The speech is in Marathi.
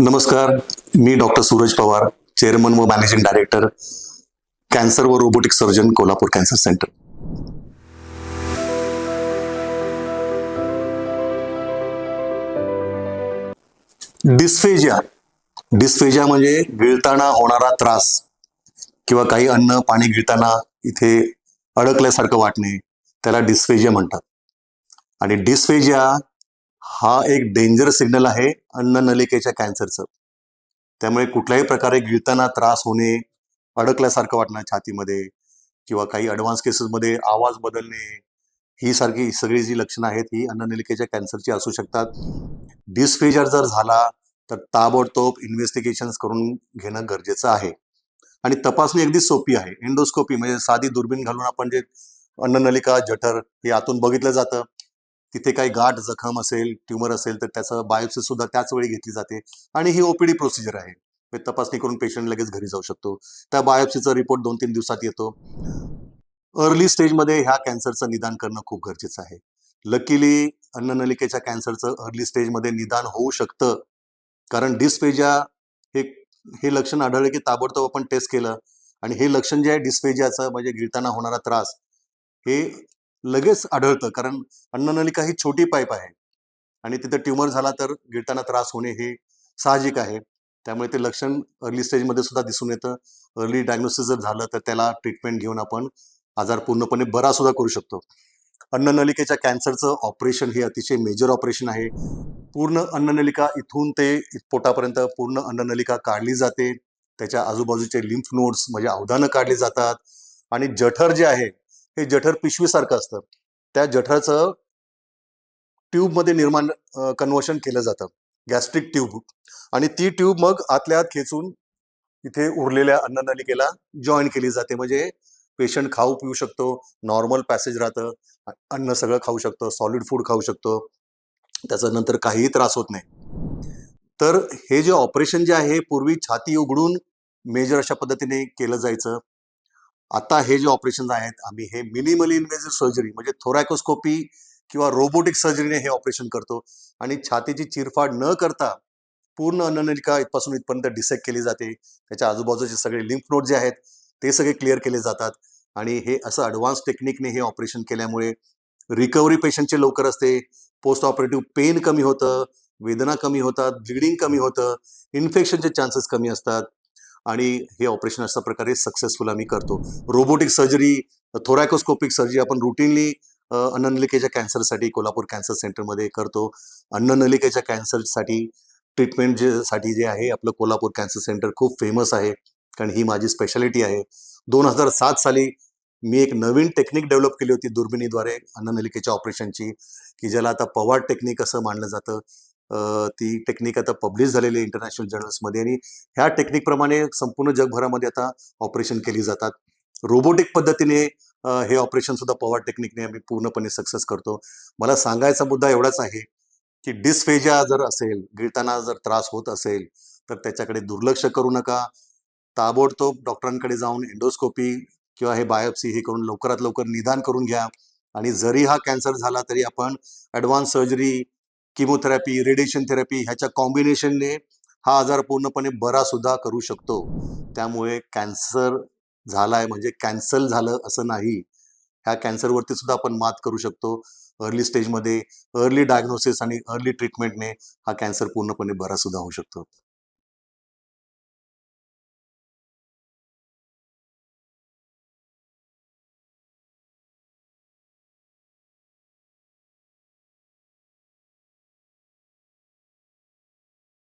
नमस्कार मी डॉक्टर सूरज पवार चेअरमन व मॅनेजिंग डायरेक्टर कॅन्सर व robotic surgeon Kolhapur cancer centre. Dysphagia. Dysphagia म्हणजे गिळताना होणारा त्रास किंवा काही अन्न पाणी गिळताना इथे अडकल्यासारखं वाटणे त्याला डिस्फेजिया म्हणतात. आणि डिस्फेजिया हा एक डेंजर सिग्नल आहे अन्न नलिकेच्या कॅन्सरचं त्यामुळे कुठल्याही प्रकारे गिळताना त्रास होणे अडकल्यासारखं वाटणं छातीमध्ये किंवा काही ॲडव्हान्स केसेसमध्ये आवाज बदलणे ही सारखी सगळी जी लक्षणं आहेत ही अन्ननलिकेच्या कॅन्सरची असू शकतात. डिस्फेजर जर झाला तर ताबडतोब इन्व्हेस्टिगेशन करून घेणं गरजेचं आहे. आणि तपासणी अगदी सोपी आहे. एंडोस्कोपी म्हणजे साधी दुर्बीण घालून आपण जे अन्ननलिका जठर हे आतून बघितलं जातं. तिथे काही गाठ जखम असेल ट्युमर असेल तर त्याचं बायोप्सी सुद्धा त्याच वेळी घेतली जाते आणि ही ओपीडी प्रोसिजर आहे. म्हणजे तपासणी करून पेशंट लगेच घरी जाऊ शकतो. त्या बायोप्सीचा रिपोर्ट दोन तीन दिवसात येतो. अर्ली स्टेजमध्ये ह्या कॅन्सरचं निदान करणं खूप गरजेचं आहे. लकीली अन्ननलिकेच्या कॅन्सरचं अर्ली स्टेजमध्ये निदान होऊ शकतं. कारण डिस्पेजिया हे हे लक्षण आढळलं की ताबडतोब आपण टेस्ट केलं आणि हे लक्षण जे आहे डिस्पेजियाचं म्हणजे गिळताना होणारा त्रास हे लगेच आढळतं. कारण अन्ननलिका ही छोटी पाईप आहे. आणि तिथं ट्युमर झाला तर गिळताना त्रास होणे हे साहजिक आहे. त्यामुळे ते लक्षण अर्ली स्टेजमध्ये सुद्धा दिसून येतं. अर्ली डायग्नोसिस जर झालं तर त्याला ट्रीटमेंट घेऊन आपण आजार पूर्णपणे बरा सुद्धा करू शकतो. अन्ननलिकेच्या कॅन्सरचं ऑपरेशन हे अतिशय मेजर ऑपरेशन आहे. पूर्ण अन्ननलिका इथून ते पोटापर्यंत पूर्ण अन्ननलिका काढली जाते. त्याच्या आजूबाजूचे लिम्फ नोड्स म्हणजे अवधानं काढली जातात. आणि जठर जे आहे हे जठर पिशवीसारखं असतं. त्या जठराचं ट्यूबमध्ये निर्माण कन्वर्शन केलं जातं. Gastric tube. आणि ती ट्यूब मग आतल्या आत खेचून इथे उरलेल्या अन्ननलिकेला जॉईन केली जाते. म्हणजे पेशंट खाऊ पिऊ शकतो नॉर्मल पॅसेज राहतं अन्न सगळं खाऊ शकतो सॉलिड फूड खाऊ शकतो. त्याचा नंतर काहीही त्रास होत नाही. तर हे जे ऑपरेशन जे आहे पूर्वी छाती उघडून मेजर अशा पद्धतीने केलं जायचं. आता हे जे ऑपरेशन आहेत आम्ही हे मिनिमली इन्व्हेजिव्ह सर्जरी म्हणजे थोरॅकोस्कोपी किंवा रोबोटिक सर्जरीने हे ऑपरेशन करतो. आणि छातीची चिरफाड न करता पूर्ण अन्ननलिका इथपासून इथपर्यंत डिसेक्ट केली जाते. त्याच्या आजूबाजूचे सगळे लिम्फ नोट जे आहेत ते सगळे क्लिअर केले जातात. आणि हे असं ॲडव्हान्स टेक्निकने हे ऑपरेशन केल्यामुळे रिकव्हरी पेशंटचे लवकर असते. पोस्ट ऑपरेटिव्ह पेन कमी होतं वेदना कमी होतात ब्लिडिंग कमी होतं इन्फेक्शनचे चान्सेस कमी असतात. आणि हे ऑपरेशन अशा प्रकारे सक्सेसफुल आम्ही करतो. रोबोटिक सर्जरी थोरॅकोस्कोपिक सर्जरी आपण रुटीनली अन्ननलिकेच्या कॅन्सरसाठी कोल्हापूर कॅन्सर सेंटरमध्ये करतो. अन्ननलिकेच्या कॅन्सरसाठी ट्रीटमेंट जे साठी जे आहे आपलं कोल्हापूर कॅन्सर सेंटर खूप फेमस आहे. कारण ही माझी स्पेशालिटी आहे. दोन हजार सात साली मी एक नवीन टेक्निक डेव्हलप केली होती दुर्बिणीद्वारे अन्ननलिकेच्या ऑपरेशनची की ज्याला आता पवार टेक्निक असं मानलं जातं. ती टेक्निक आता पब्लिश झालेली आहे इंटरनॅशनल जर्नल्समध्ये आणि ह्या टेक्निकप्रमाणे संपूर्ण जगभरामध्ये आता ऑपरेशन केली जातात. रोबोटिक पद्धतीने हे ऑपरेशन सुद्धा पवार टेक्निकने आम्ही पूर्णपणे सक्सेस करतो. मला सांगायचा मुद्दा एवढाच आहे की डिस्फेजिया जर असेल गिळताना जर त्रास होत असेल तर त्याच्याकडे दुर्लक्ष करू नका. ताबडतोब डॉक्टरांकडे जाऊन एंडोस्कोपी किंवा हे बायोप्सी हे करून लवकरात लवकर निदान करून घ्या. आणि जरी हा कॅन्सर झाला तरी आपण advance surgery chemotherapy radiation therapy ह्याच्या कॉम्बिनेशनने हा आजार पूर्णपणे बरा सुद्धा करू शकतो. त्यामुळे कॅन्सर झालाय म्हणजे कॅन्सल झालं असं नाही. ह्या कॅन्सरवरती सुद्धा आपण मात करू शकतो. अर्ली स्टेजमध्ये अर्ली डायग्नोसिस आणि अर्ली ट्रीटमेंटने हा कॅन्सर पूर्णपणे बरा सुद्धा होऊ शकतो.